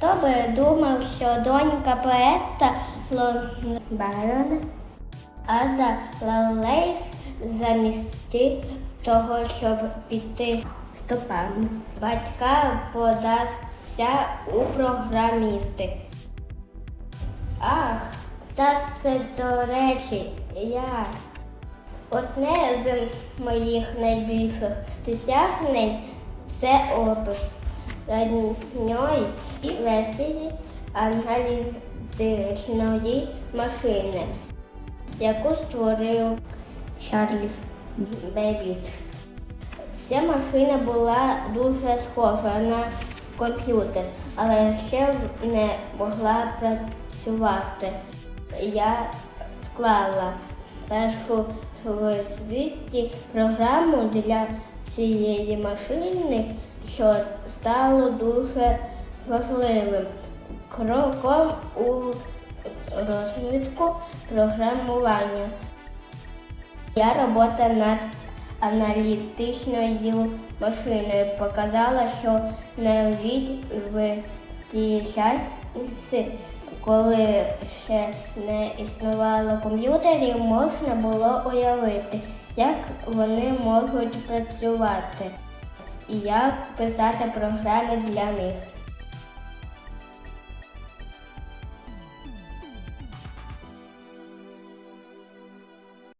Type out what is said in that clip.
Хто би думав, що донька поета Барона Ада Лавлейс замість того, щоб піти стопами. Батька подасться у програмісти. Ах, так це до речі, я. Одне з моїх найбільших досягнень це опис ранньої версії аналітичної машини, яку створив Чарльз Бебіт. Ця машина була дуже схожа на комп'ютер, але ще не могла працювати. Я склала першу в світі програму для цієї машини, що стало дуже важливим кроком у розвитку програмування. Я робота над аналітичною машиною показала, що навіть в ті часи, коли ще не існувало комп'ютерів, можна було уявити, як вони можуть працювати і як писати програми для них.